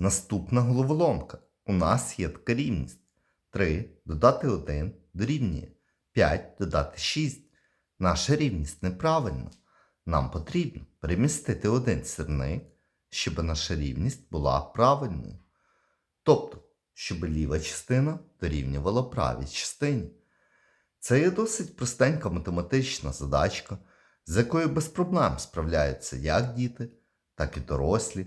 Наступна головоломка. У нас є така рівність. 3 додати 1 дорівнює 5 додати 6. Наша рівність неправильна. Нам потрібно перемістити один сірник, щоб наша рівність була правильною. Тобто, щоб ліва частина дорівнювала правій частині. Це є досить простенька математична задачка, з якою без проблем справляються як діти, так і дорослі.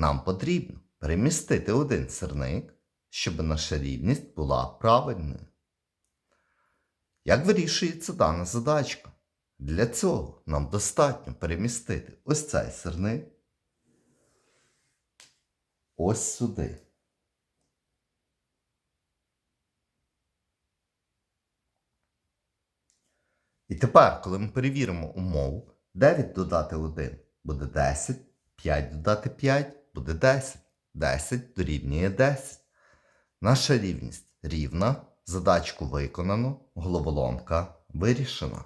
Нам потрібно перемістити один сирник, щоб наша рівність була правильною. Як вирішується дана задачка? Для цього нам достатньо перемістити ось цей сирник ось сюди. І тепер, коли ми перевіримо умову, 9 додати 1 буде 10, 5 додати 5 буде 10. 10 дорівнює 10. Наша рівність рівна, задачку виконано, головоломка вирішена.